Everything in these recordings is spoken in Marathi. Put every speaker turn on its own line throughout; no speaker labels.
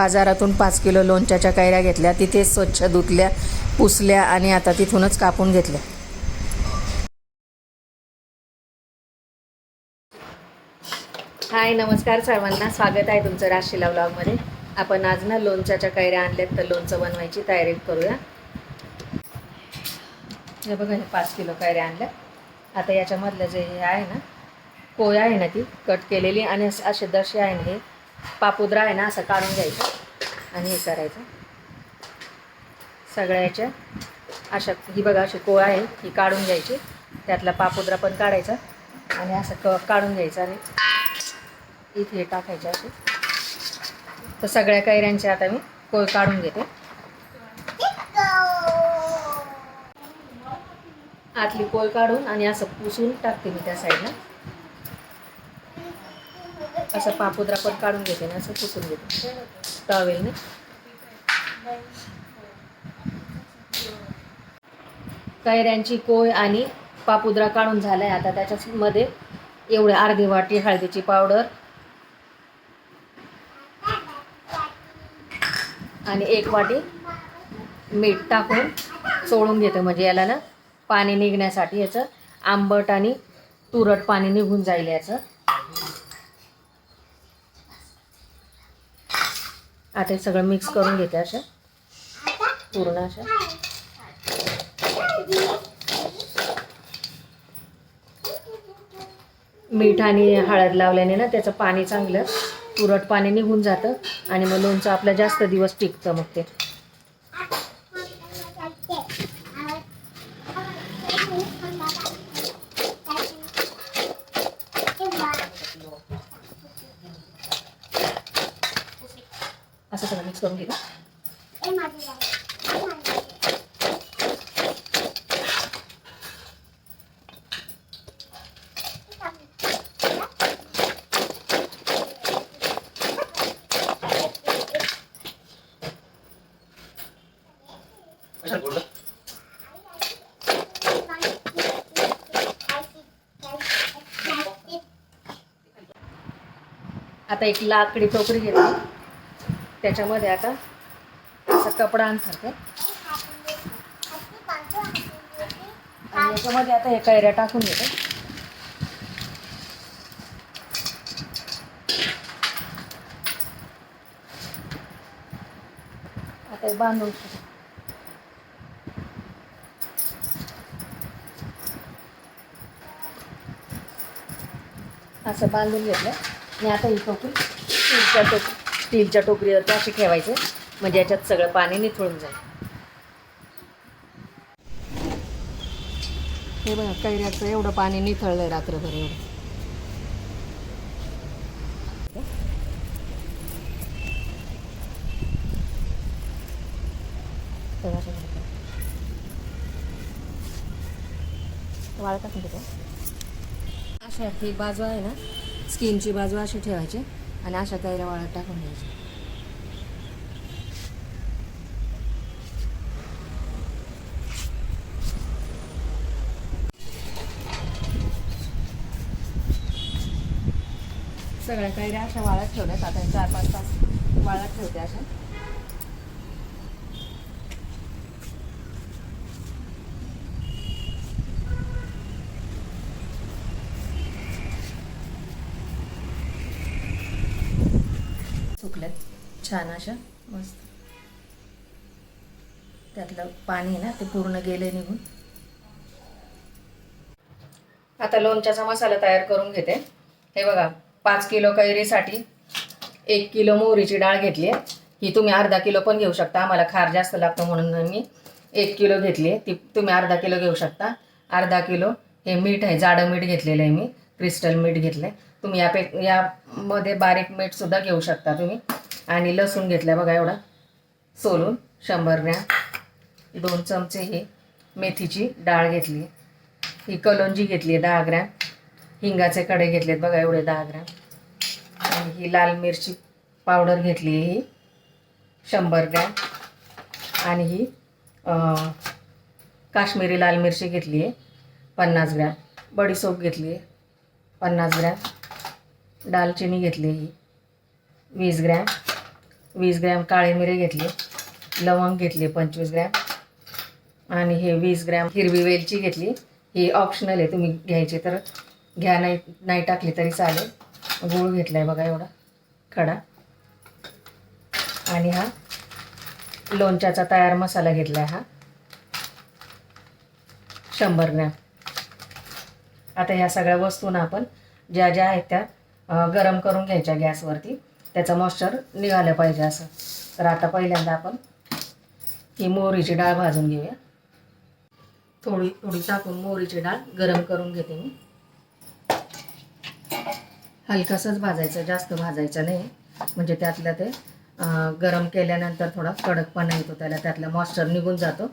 बाजारातून पाच किलो लोणच्याच्या कैऱ्या घेतल्या. तिथेच स्वच्छ धुतल्या पुसल्या आणि आता तिथूनच कापून घेतल्या. हाय नमस्कार सर्वांना. स्वागत आहे तुमचं राशीला व्लॉगमध्ये आपण आज ना लोणच्याच्या कैऱ्या आणल्यात तर लोणचं बनवायची तयारी करूया. हे बघा हे पाच किलो कैऱ्या आणल्या आता याच्यामधलं जे हे आहे ना पोया आहे ना ती कट केलेली आणि असे असे दशे आहे ना हे. पापुद्रा आहे ना असं काढून घ्यायचं आणि हे करायचं. सगळ्याच्या अशा ही बघा अशी कोळ आहे ही काढून घ्यायची. त्यातला पापुद्रा पण काढायचा आणि असं क काढून घ्यायचं आणि इथे हे टाकायचे असे. तर सगळ्या कैऱ्यांचे आता मी कोळ काढून घेते. आतली कोळ काढून आणि असं पुसून टाकते मी त्या साईडला. असं पापुद्रा पण काढून घेते ना असं पुसून घेते. टॉवेलने. कैऱ्यांची कोय आणि पापुद्रा काढून झालाय आता त्याच्यामध्ये एवढे अर्धी वाटी हळदीची पावडर आणि एक वाटी मीठ टाकून चोळून घेते. म्हणजे याला ना पाणी निघण्यासाठी याचं आंबट आणि तुरट पाणी निघून जाईल याचं. आता हे सगळं मिक्स करून घेते अशा. पूर्ण अशा. मीठ आणि हळद लावल्याने ना त्याचं पाणी चांगलं तुरट पाणी निघून जातं आणि मग लोणचं आपलं जास्त दिवस टिकतं मग ते असं सगळं मिक्स करून घेतो आता एक लाकडी टोकरी घेतली. त्याच्यामध्ये आता असा कपडा आणसारखं आणि याच्यामध्ये आता हे कैऱ्या टाकून घेते. आता बांधून असं बांधून घेतलं आणि आता ही टोकून स्टीलच्या स्टीलच्या टोकरीवरती अशी ठेवायचे. म्हणजे याच्यात सगळं पाणी निथळून जाईल. हे बघा कैऱ्याचं एवढं पाणी निथळलंय रात्रभर एवढं. वाळतात अशा ही बाजू आहे ना? स्किनची बाजू अशी ठेवायची. आणि अशा ताईला वाळत टाकून द्यायची सगळ्या कैऱ्या अशा वाळत ठेवल्यात. आता चार पाच तास वाळत ठेवते अशा. छान अशा मस्त. त्यातलं पाणी आहे ना ते पूर्ण गेले निघून. आता लोणच्याचा मसाला तयार करून घेते. हे बघा पाच किलो कैरीसाठी एक किलो मोहरीची डाळ घेतली आहे. ही तुम्ही अर्धा किलो पण घेऊ शकता. आम्हाला खार जास्त लागतो म्हणून मी एक किलो घेतली आहे. ती तुम्ही अर्धा किलो घेऊ शकता. अर्धा किलो हे मीठ आहे जाडं मीठ घेतलेलं आहे मी. क्रिस्टल मीठ घेतलं आहे तुम्ही यापे यामध्ये बारीक मीठसुद्धा घेऊ शकता तुम्ही. आणि लसूण घेतलं बघा एवढा. सोलून शंभर ग्रॅम दोन चमचे हे मेथीची डाळ घेतली. ही कलोंजी घेतली आहे दहा ग्रॅम. हिंगाचे कडे घेतलेत बघा एवढे दहा ग्रॅम. आणि ही लाल मिरची पावडर घेतली आहे ही. शंभर ग्रॅम आणि ही काश्मीरी लाल मिरची घेतली आहे. पन्नास ग्रॅम. बडीसोप घेतली आहे. पन्नास ग्रॅम. दालचिनी घेतली ही. वीस ग्रॅम. वीस ग्रॅम काळे मिरे घेतले लवंग घेतली पंचवीस ग्रॅम आणि हे वीस ग्रॅम हिरवी वेलची घेतली. ही ऑप्शनल आहे तुम्ही घ्यायची तर घ्या नाही नाही टाकली तरी चालेल. गूळ घेतला आहे बघा एवढा खडा. आणि हा लोणच्याचा तयार मसाला घेतला आहे हा. शंभर ग्रॅम. आता ह्या सगळ्या वस्तूंना आपण ज्या ज्या आहेत त्या गरम करून घ्यायच्या गॅसवरती. त्याचा मॉइश्चर निघालं पाहिजे असं. तर आता पहिल्यांदा आपण ही मोहरीची डाळ भाजून घेऊया. थोडी थोडी टाकून मोहरीची डाळ गरम करून घेते मी. हलकासच भाजायचं जास्त भाजायचं नाही. म्हणजे त्यातलं ते गरम केल्यानंतर थोडा कडकपणा येतो त्याला त्यातला मॉइश्चर निघून जातो.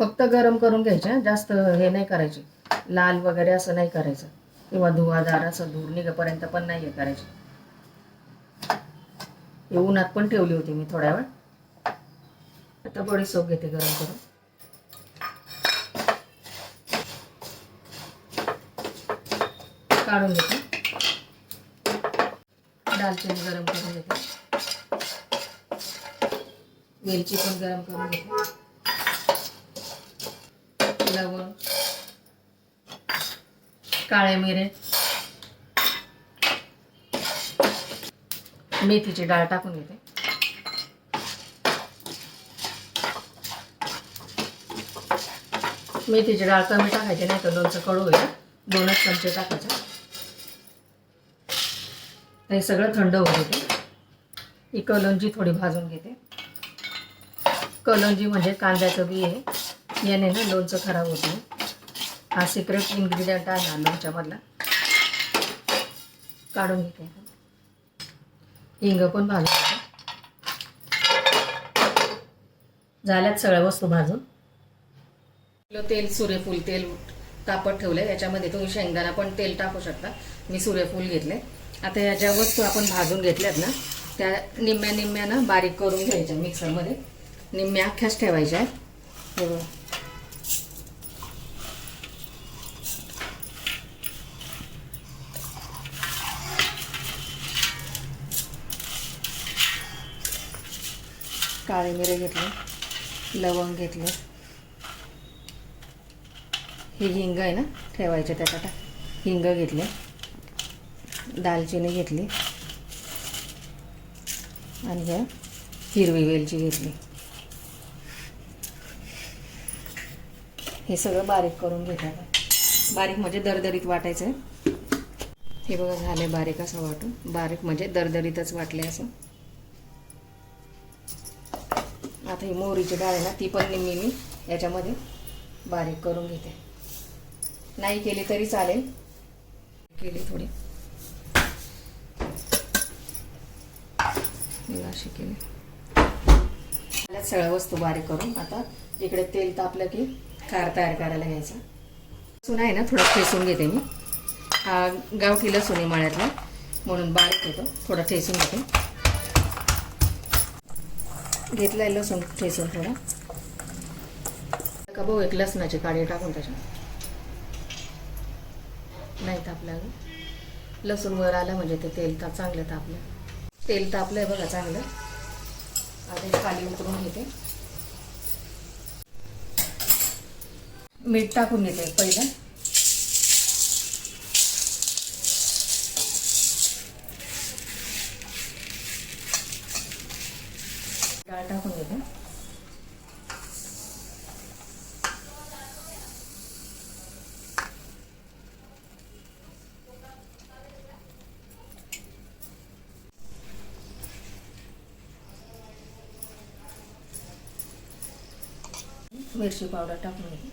फक्त गरम करून घ्यायचे जास्त हे नाही करायचे. लाल वगैरे असं नाही करायचं. किंवा धुवादार असं धूर निघेपर्यंत पण नाही हे करायची. हे उन्हात पण ठेवली होती मी थोड्या वेळ. आता बडीशोप घेते गरम करून. काढून घेते. दालचिनी गरम करून घेते. वेलची पण गरम करून घेते. लवंग काळे मिरे. मेथीची डाळ टाकून घेते. मेथीची डाळ कमी टाकायची नाही तर लोणचं कडू होईल. दोनच चमचे टाकायचे. हे सगळं थंड होऊ देते. ही कलंजी थोडी भाजून घेते. कलंजी म्हणजे कांद्याचं बी आहे. याने ना लोणचं खराब होत. नाही हा सिक्रेट इन्ग्रेडियंट आहे हा लोणच्यामधला. काढून घेते हिंग पण भाजून घेते. झाल्यात सगळ्या वस्तू भाजून. किलो तेल सूर्यफूल तेल तापत ठेवलं याच्यामध्ये तुम्ही शेंगदाणा पण तेल टाकू शकता. मी सूर्यफूल घेतले. आता या ज्या वस्तू आपण भाजून घेतल्यात ना त्या निम्म्या निम्म्या ना बारीक करून घ्यायच्या मिक्सरमध्ये. निम्म्या अख्ख्याच ठेवायच्या. आहेत काळे मिरे घेतले लवंग घेतले. ही हिंग आहे ना ठेवायचे त्याच्यात. हिंग घेतले दालचिनी घेतली आणि ह्या हिरवी वेलची घेतली. हे सगळं बारीक करून घेतात बारीक म्हणजे दरदरीत वाटायचं आहे हे बघा झाले बारीक असं वाटून. बारीक म्हणजे दरदरीतच वाटले असं. आता ही मोहरीची डाळ आहे ना ती पण निम्मी मी याच्यामध्ये बारीक करून घेते. नाही केली तरी चालेल. केली थोडी. अशी केली. सगळ्या वस्तू बारीक करून आता इकडे तेल तापलं की खार तयार करायला घ्यायचा. लसूण आहे ना थोडं ठेसून घेते मी. हा गावठी लसूण आहे मळ्यातला म्हणून बारीक घेतो थोडं ठेसून घेते. घेतलाय लसूण ठेसून थोडा. का भाऊ एक लसणाची काडी टाकून त्याच्यात नाही तापला अगं लसूण वर आलं म्हणजे ते तेल ताप चांगलं तापलं. तेल तापलं आहे बघा चांगलं. आता हे उतरून घेते. मीठ टाकून घेते पहिलं डाळ टाकून घेते मिरची पावडर टाकून घेते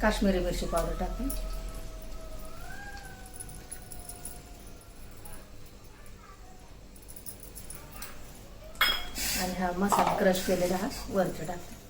काश्मीरी मिरची पावडर टाकते आणि हा मसाला क्रश केलेला हा वरचा टाकते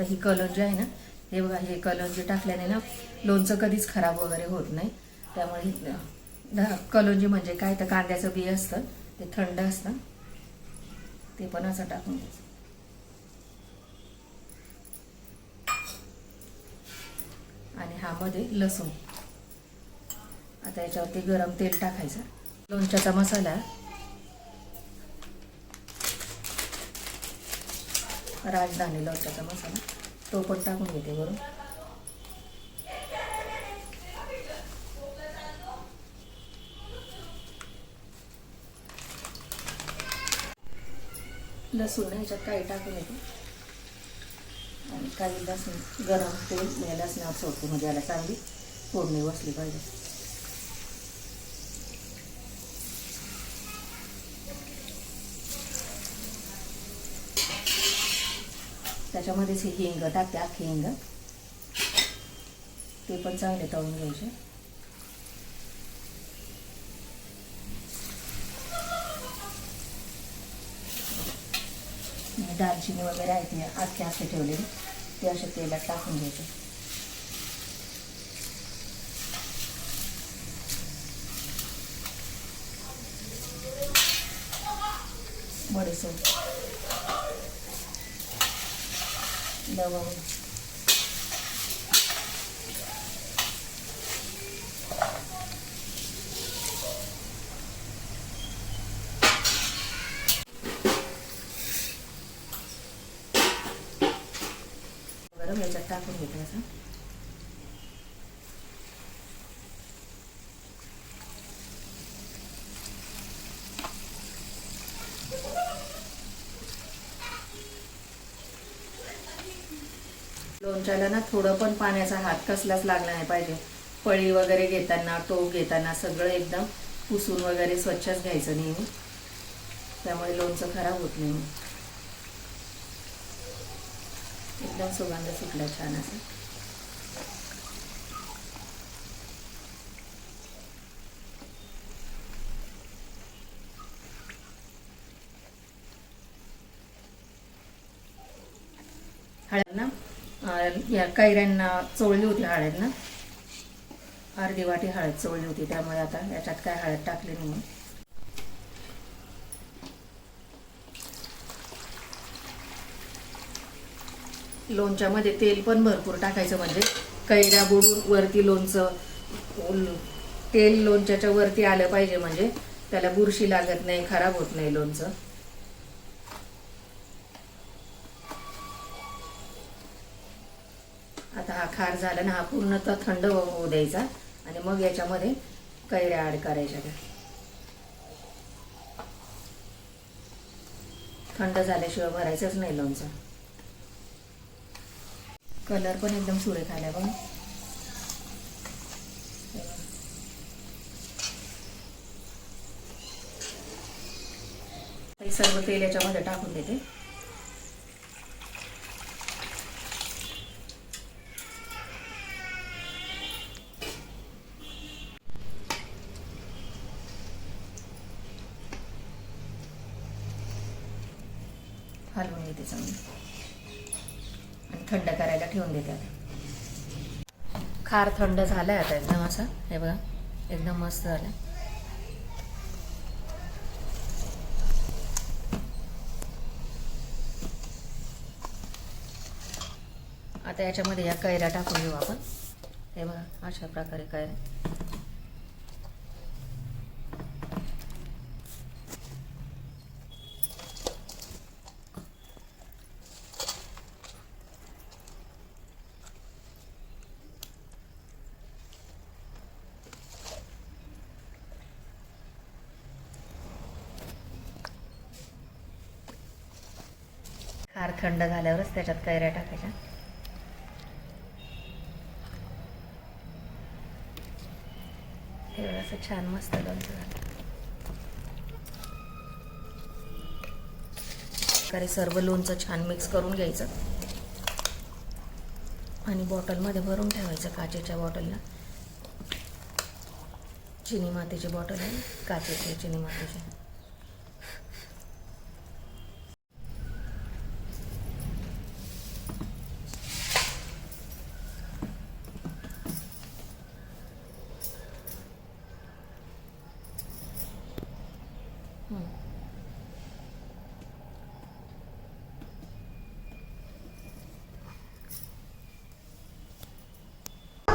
आता ही कलंजी आहे ना हे बघा हे कलंजी टाकल्याने ना लोणचं कधीच खराब वगैरे होत नाही. त्यामुळे ही- कलंजी म्हणजे काय तर कांद्याचं बी असतं ते थंड असतं. ते पण असं टाकून द्यायचं. आणि हा मध्ये लसूण. आता याच्यावरती गरम तेल टाकायचं. लोणच्याचा मसाला राजधानी त्याचा मसाला. तो पण टाकून घेते बरोबर लसूण ह्याच्यात काही टाकून येते. आणि काही लसूण गरम तेल या लसणावर सोडतो. म्हणजे याला चांगली फोडणी बसली पाहिजे. त्याच्यामध्येच ही हिंग टाकते अख्खी हिंग. ते पण चांगले तळून घ्यायचे. दालचिनी वगैरे आहेत ते अख्खे अख्खे ठेवलेले. ते असे तेलात टाकून घ्यायचे. बरेच लवंग गरम याच्यात टाकून घेते असं. लोणच्याला ना थोडं पण पाण्याचा हात कसलाच लागला नाही पाहिजे. पळी वगैरे घेताना टोप घेताना सगळं एकदम पुसून वगैरे स्वच्छच घ्यायचं नेहमी. त्यामुळे लोणचं खराब होत नाही. मग. एकदम सुगंध सुटला छान असं हळद ना अं, या कैऱ्यांना चोळली होती हळद ना? अर्धी वाटी हळद चोळली होती त्यामुळे आता याच्यात काय हळद टाकली नाही म्हणून. लोणच्यामध्ये तेल पण भरपूर टाकायचं म्हणजे कैऱ्या बुडून वरती लोणचं तेल लोणच्याच्या वरती आलं पाहिजे म्हणजे त्याला बुरशी लागत नाही खराब होत नाही लोणचं. आता हा खार झाला ना हा पूर्णतः थंड हो- होऊ द्यायचा. आणि मग याच्यामध्ये कैऱ्या ॲड करायच्या त्या. थंड झाल्याशिवाय भरायचंच नाही लोणचं. कलर पण एकदम सुरेख आला बघ. सर्व तेल याच्यामध्ये टाकून देते. हलवून घेते चांगली आणि थंड करायला ठेवून देते आता. खार थंड झालाय आता एकदम असा. हे बघा एकदम मस्त झालं आता याच्यामध्ये या कैऱ्या टाकून घेऊ आपण. हे बघा अशा प्रकारे कैऱ्या. फार थंड झाल्यावरच त्याच्यात कैऱ्या टाकायच्या. हे असं छान मस्त लोणचं झालं. प्रकारे सर्व लोणचं छान मिक्स करून घ्यायचं. आणि बॉटलमध्ये भरून ठेवायचं काचेच्या बॉटलला चिनी मातीची बॉटल आहे काचेची चिनी मातीची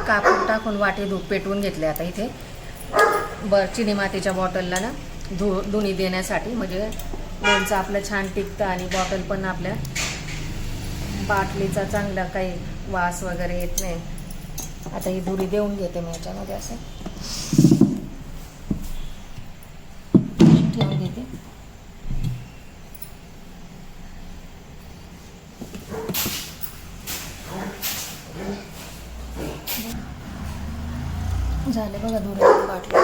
कापून टाकून वाटे धूप पेटवून घेतले आता इथे. बर चिनी मातीच्या बॉटलला ना धु धुणी देण्यासाठी. म्हणजे लोणचं आपलं छान टिकतं आणि बॉटल पण आपल्या बाटलीचा चांगला काही वास वगैरे येत नाही. आता ही धुरी देऊन घेते मी याच्यामध्ये असं ठेवून देते झालं बघा धुरी बाटली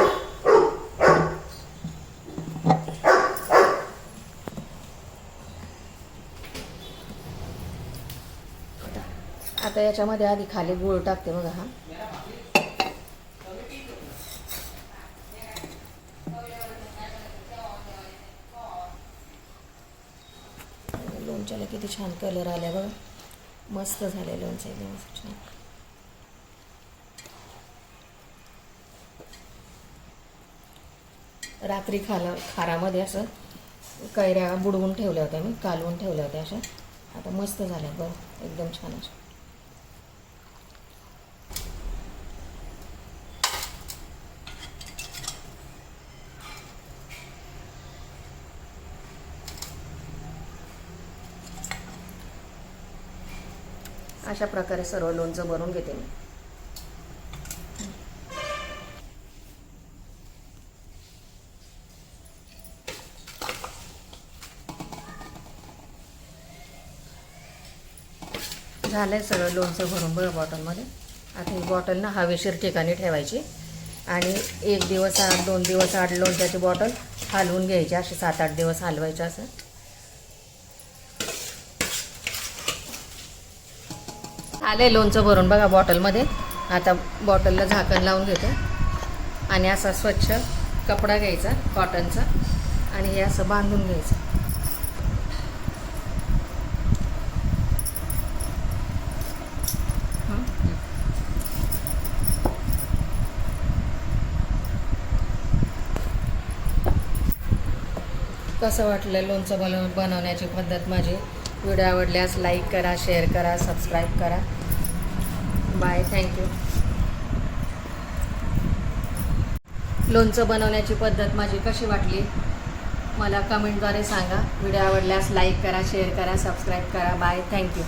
आता याच्यामध्ये आधी खाली गुळ टाकते बघा हा. लोणच्याला किती छान कलर आल्या बघा. मस्त झाले लोणचं एकदम छान. रात्री खाला खारामध्ये असं कैऱ्या बुडवून ठेवल्या होत्या मी कालवून ठेवल्या होत्या अशा. आता मस्त झाल्या बरं एकदम छान अशा. अशा प्रकारे सर्व लोणचं भरून घेते मी. झालं आहे सगळं लोणचं भरून बरं बॉटलमध्ये. आता ही बॉटल ना हवेशीर ठिकाणी ठेवायची. आणि एक दिवस आठ दोन दिवस आठ लोणच्याची बॉटल हलवून घ्यायची. असे सात आठ दिवस हलवायचं असं. आलं आहे लोणचं भरून बघा बॉटलमध्ये. आता बॉटलला झाकण लावून घेते. आणि असा स्वच्छ कपडा घ्यायचा कॉटनचा आणि हे असं बांधून घ्यायचं. कसं वाटलं लोणचं बनव बनवण्याची पद्धत माझी? व्हिडिओ आवडल्यास लाईक करा शेअर करा सबस्क्राईब करा. बाय थँक्यू लोणचं बनवण्याची पद्धत माझी कशी वाटली? मला कमेंटद्वारे सांगा. व्हिडिओ आवडल्यास लाईक करा शेअर करा सबस्क्राईब करा. Bye thank you